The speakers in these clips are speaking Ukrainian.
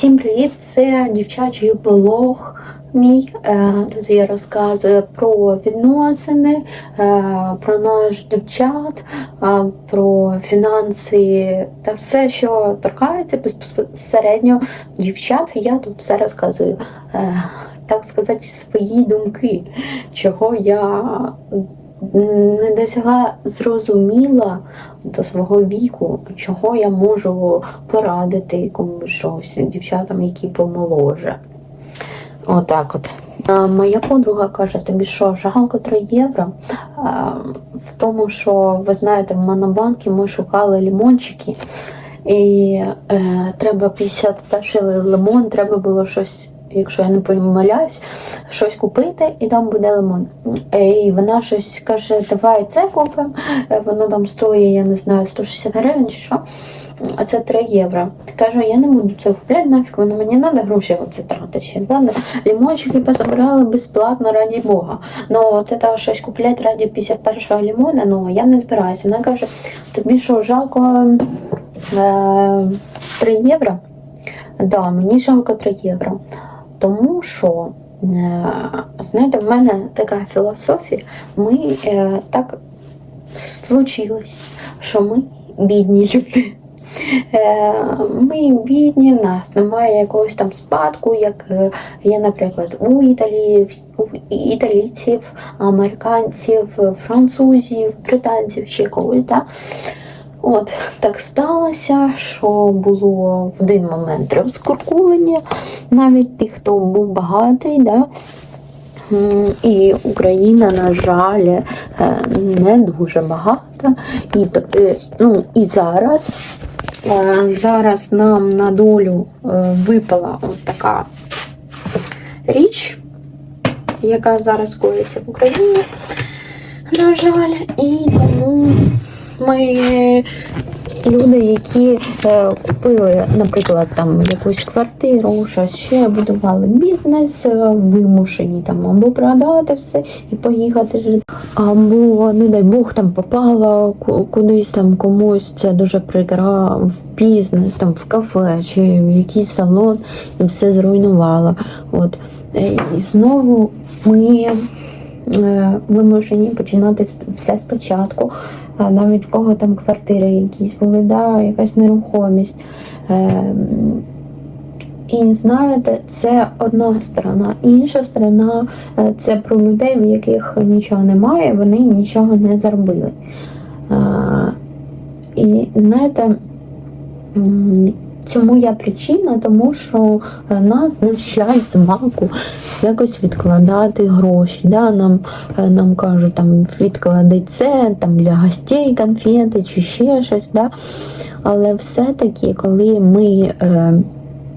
Всім привіт! Це дівчачий блог мій. Е, Тут я розказую про відносини, е, про наш дівчат, е, про фінанси та все, що торкається безпосередньо дівчат. Я тут все розказую. Так сказати, свої думки, чого я не досягла зрозуміла до свого віку, чого я можу порадити комусь щось дівчатам, які помоложе. Отак от. Моя подруга каже, тобі що, жалко 3 євро. В тому, що ви знаєте, в Монобанкі ми шукали лимончики, і е, треба 51 лимон, треба було щось. Якщо я не помиляюсь, щось купити, і там буде лимон. І вона щось каже, давай це купимо. Е, Воно там стоїть, я не знаю, 160 гривень чи що. А це 3 євро. Ти кажу, я не буду це купляти, нафіг, воно мені треба гроші оце тратити. Ладно, лимончики позабирали безплатно, раді Бога. Ну, от це щось купляти раді 51-го лимона, ну я не збираюся. Вона каже, тобі що, жалко е, 3 євро? Да, мені жалко 3 євро. Тому що, е, знаєте, в мене така філософія, ми е, так случилось, що ми бідні люди. Е, Ми бідні, в нас немає якогось там спадку, як є, наприклад, у італіїв, італійців, американців, французів, британців ще когось. Да? От так сталося, що було в один момент розкуркулення, навіть тих, хто був багатий, да? І Україна, на жаль, е, не дуже багата. І, е, ну, і зараз, е, зараз нам на долю випала от така річ, яка зараз коїться в Україні, на жаль, і тому ми люди, які е, купили, наприклад, там якусь квартиру, щось ще будували бізнес, е, вимушені там або продати все і поїхати жити, або, не дай Бог, там попала кудись там комусь, це дуже прикра в бізнес, там в кафе чи в якийсь салон, і все зруйнувало. От. Е, І знову ми е, вимушені починати все спочатку. Навіть в кого там квартири якісь були, да, якась нерухомість. Ем, І знаєте, це одна сторона. Інша сторона е, це про людей, в яких нічого немає, вони нічого не заробили. І знаєте, цьому я причина, тому що е, нас навчають з малку якось відкладати гроші. Да? Нам, е, нам кажуть, там відклади це там для гостей конфети чи ще щось. Да? Але все-таки, коли ми е,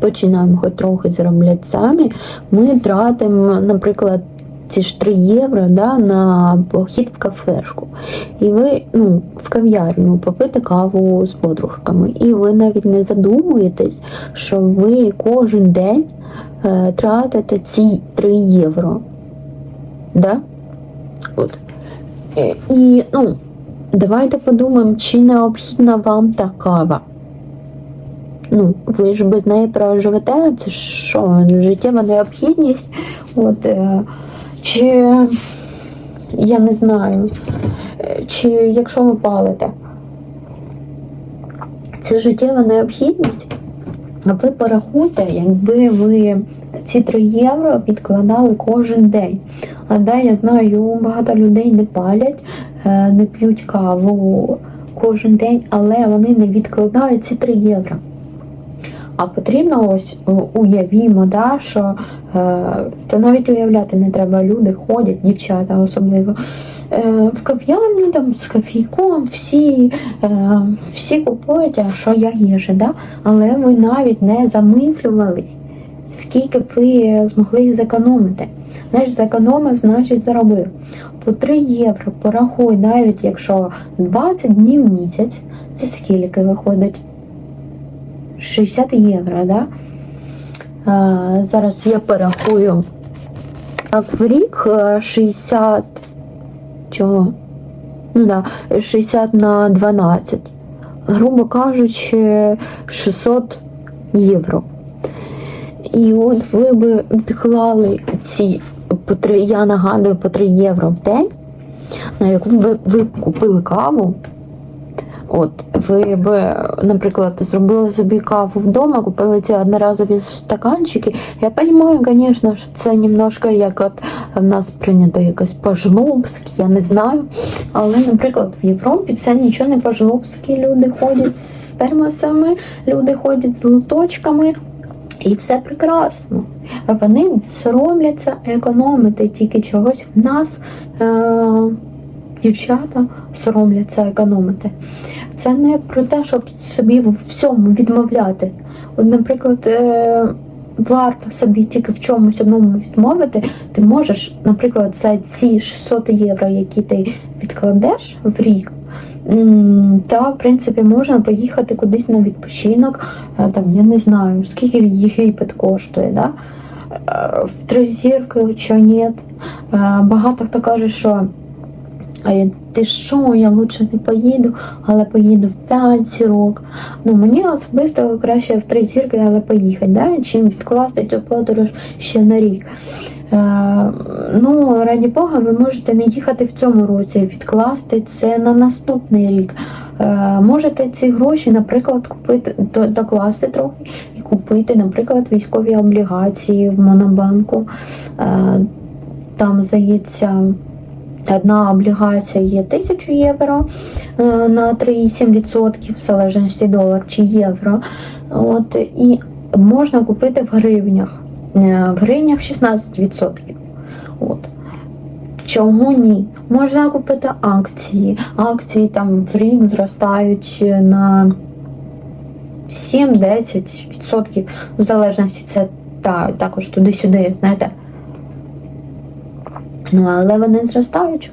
починаємо трохи заробляти самі, ми тратимо, наприклад, ці ж 3 євро да, на похід в кафешку. І ви ну, в кав'ярню попити каву з подружками. І ви навіть не задумуєтесь, що ви кожен день е, тратите ці 3 євро. Да? От. Е, І ну, давайте подумаємо, чи необхідна вам та кава. Ну, ви ж без неї проживете, це що, життєва необхідність. От, е, чи я не знаю, чи якщо ви палите, це життєва необхідність. Ви порахуйте, якби ви ці 3 євро підкладали кожен день. А да, я знаю, багато людей не палять, е, не п'ють каву кожен день, але вони не відкладають ці 3 євро. А потрібно ось уявімо, да, що е, та навіть уявляти не треба. Люди ходять, дівчата особливо. Е, в кав'ярні там з кофійком всі, е, всі купують, а що я їжа, да? але ви навіть не замислювались, скільки б ви змогли зекономити. Знаєш, зекономив, значить заробив. По 3 євро порахуй, навіть якщо 20 днів в місяць, це скільки виходить? 60 євро, да? А, зараз я порахую. Так, в рік е, 60. Чого? Ну да, 60 на 12. Грубо кажучи, 600 євро. І от ви би вклали ці по три, я нагадую, по 3 євро в день, на яку ви, ви б купили каву. От, ви б, наприклад, зробили собі каву вдома, купили ці одноразові стаканчики. Я розумію, звісно, що це немножко як от в нас прийнято якось по-жлобськи, я не знаю. Але, наприклад, в Європі це нічого не по-жлобськи. Люди ходять з термосами, люди ходять з лоточками. І все прекрасно. Вони соромляться економити тільки чогось в нас. Е- Дівчата соромляться економити. Це не про те, щоб собі в всьому відмовляти. От, наприклад, е- варто собі тільки в чомусь одному відмовити, ти можеш, наприклад, за ці 600 євро, які ти відкладеш в рік, та в принципі можна поїхати кудись на відпочинок. Е, Там я не знаю, скільки Єгипет коштує. Да? Е, В три зірки чи ні. Багато хто каже, що «Ай, ти що, я лучше не поїду, але поїду в 5 зірок. Ну мені особисто краще в три зірки, але поїхати, да? чим відкласти цю подорож ще на рік. Е, ну, раді Бога, ви можете не їхати в цьому році, відкласти це на наступний рік. Е, можете ці гроші, наприклад, купити, докласти трохи і купити, наприклад, військові облігації в Монобанку. Е, там, здається, одна облігація є 1000 євро е, на 3,7% в залежності долар чи євро. От, і можна купити в гривнях. Е, В гривнях 16%. От. Чого ні? Можна купити акції. Акції там в рік зростають на 7-10%. В залежності це та, також туди-сюди, знаєте. Ну, але вони зростають.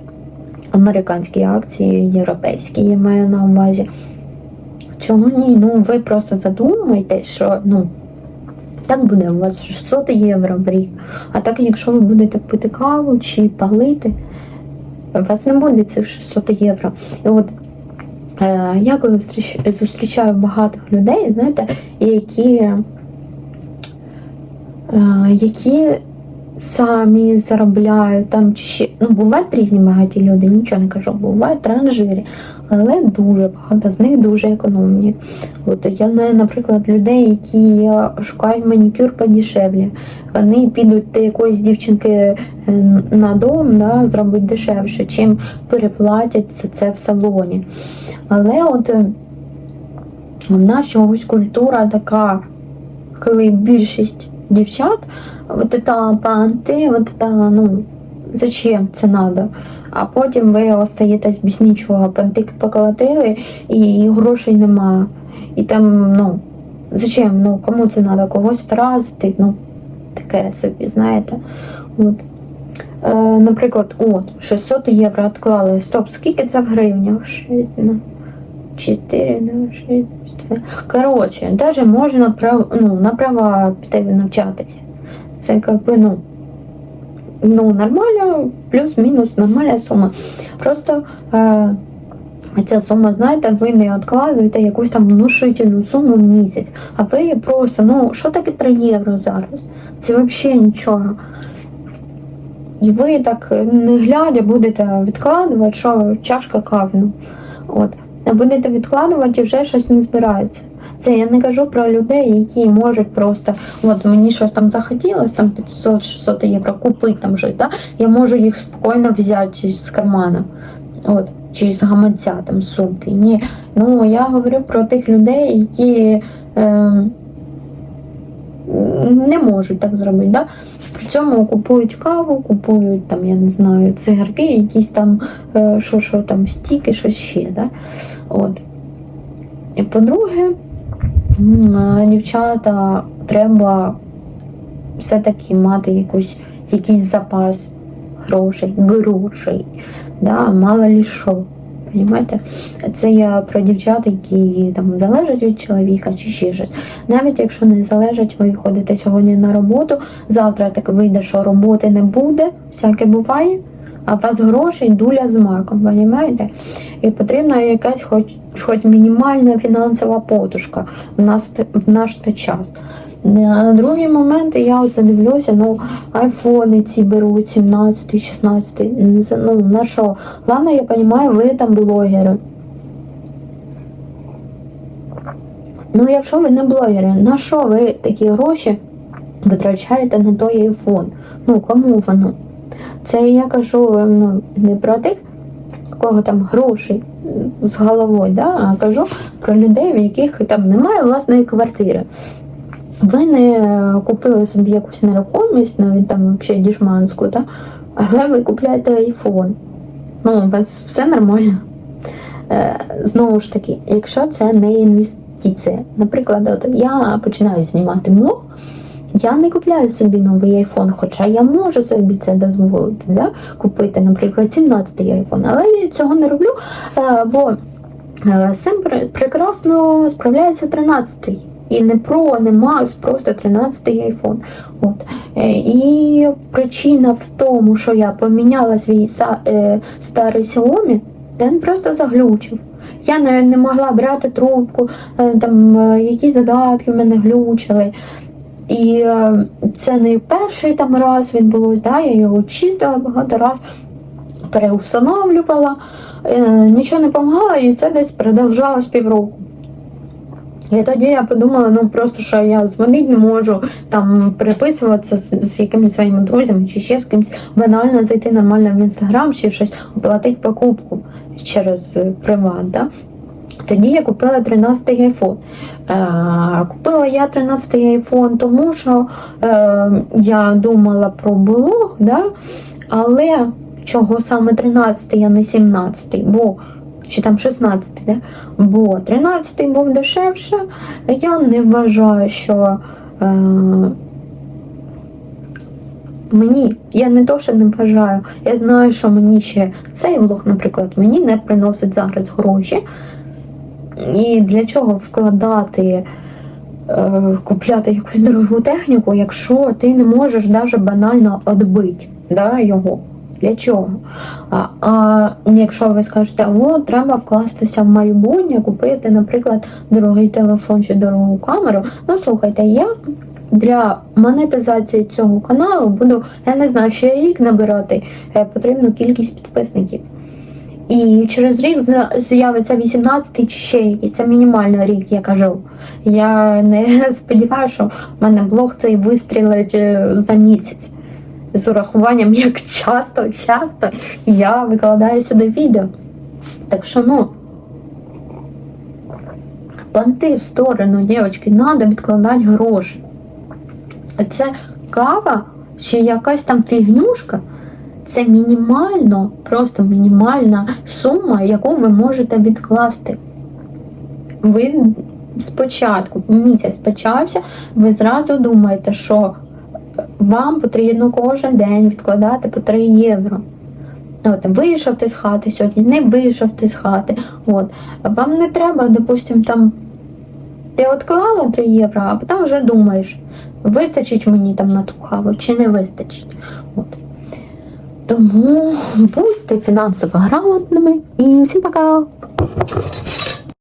Американські акції, європейські я маю на увазі. Чого ні? Ну, ви просто задумайтесь, що ну, так буде у вас 600 євро в рік. А так, якщо ви будете пити каву чи палити, у вас не буде цих 600 євро. І от е, я коли зустрічаю багато людей, знаєте, які, е, які самі заробляють там чи ще. Ну, бувають різні багаті люди, нічого не кажу, бувають транжири, але дуже багато з них дуже економні. От я знаю, наприклад, людей, які шукають манікюр подешевле. Вони підуть до якоїсь дівчинки е, на дом, да, зробить дешевше, чим переплатять це в салоні. Але от е, в нас чогось культура така, коли більшість дівчат, от это панти, от это, ну, зачем це надо? А потім ви остаєтесь без нічого, пантики поколотили і грошей немає. І там, ну, зачем? Ну, кому це треба? Когось вразити, ну, таке собі, знаєте. От. Е, наприклад, от, 600 євро відклали. Стоп, скільки це в гривнях? 6, ну, 4, ну, 6, 4. Коротше, навіть можна прав, ну, на права піти навчатися. Це як би, ну, ну, нормально, плюс-мінус нормальна сума. Просто е, ця сума, знаєте, ви не відкладуєте якусь там внушительну суму в місяць, а ви просто, ну, що таке 3 євро зараз? Це взагалі нічого. І ви так не глядя будете відкладувати, що чашка кави. ну, От. Будете відкладувати і вже щось не збирається. Це я не кажу про людей, які можуть просто, от мені щось там захотілося, там 500-600 євро купити там щось, да? я можу їх спокійно взяти з кармана. От, чи з гаманця, там, сумки. Ні. Ну, я говорю про тих людей, які е, не можуть так зробити. Да? При цьому купують каву, купують там, я не знаю, цигарки, якісь там, е, що, що там, стіки, щось ще. Да? От. І по-друге, дівчата, треба все-таки мати якусь, якийсь запас грошей, грошей. Да? Мало лі що. Понимаєте? Це я про дівчат, які там залежать від чоловіка чи ще щось. Навіть якщо не залежать, ви ходите сьогодні на роботу, завтра так вийде, що роботи не буде, всяке буває, а вас грошей дуля з маком, розумієте? І потрібна якась хоч, хоч мінімальна фінансова подушка в, нас, в наш час. Е, Другий момент, я оце дивлюся, ну, айфони ці беруть 17, 16. Ну, на що? Ладно, я розумію, ви там блогери. Ну, якщо ви не блогери, на що ви такі гроші витрачаєте на той айфон? Ну, кому воно? Це я кажу ну, не про тих, кого там гроші з головою, да? а кажу про людей, в яких там немає власної квартири. Ви не купили собі якусь нерухомість, навіть там взагалі дішманську, да? але ви купляєте айфон. Ну, у вас все нормально. Е, Знову ж таки, якщо це не інвестиція. Наприклад, от я починаю знімати блог, я не купляю собі новий айфон, хоча я можу собі це дозволити, да? купити, наприклад, 17-й айфон, але я цього не роблю, е, бо е, з цим прекрасно справляється 13-й. І не Pro, не Max, просто 13-й айфон. От. Е, І причина в тому, що я поміняла свій е, старий Xiaomi, він просто заглючив. Я не, не могла брати трубку, е, там якісь додатки в мене глючили. І це не перший там раз відбулось, да, я його чистила багато раз, переустановлювала, нічого не допомагало, і це десь продовжалось півроку. І тоді я подумала, ну просто що я дзвонити не можу, там переписуватися з, з якимись своїми друзями чи ще з кимось, банально зайти нормально в інстаграм чи щось оплатити покупку через е, приват. Да? Тоді я купила 13-й айфон. Е, купила я 13-й айфон, тому що е, я думала про блог, да? але чого саме 13-й, а не 17-й, бо чи там 16-й, да? бо 13-й був дешевше. Я не вважаю, що е, мені, я не то, що не вважаю, я знаю, що мені ще цей влог, наприклад, мені не приносить зараз гроші. І для чого вкладати, е, купляти якусь дорогу техніку, якщо ти не можеш навіть банально відбити да, його? Для чого? А, а якщо ви скажете, о, треба вкластися в майбутнє, купити, наприклад, дорогий телефон чи дорогу камеру. Ну, слухайте, я для монетизації цього каналу буду, я не знаю, ще рік набирати е, потрібну кількість підписників. І через рік з'явиться 18 чи ще якийсь. Це мінімально рік, я кажу. Я не сподіваюся, що в мене блог цей вистрілить е, за місяць. З урахуванням, як часто, часто я викладаю сюди відео. Так що, ну, понти в сторону, дівчатки, треба відкладати гроші. А це кава чи якась там фігнюшка. Це мінімально, просто мінімальна сума, яку ви можете відкласти. Ви спочатку, місяць почався, ви зразу думаєте, що вам потрібно кожен день відкладати по 3 євро. От, вийшов ти з хати сьогодні, не вийшов ти з хати. От. Вам не треба, допустим, там ти відклала 3 євро, а потім вже думаєш, вистачить мені там на ту каву чи не вистачить. От. Тому будьте фінансово грамотними і всім пока!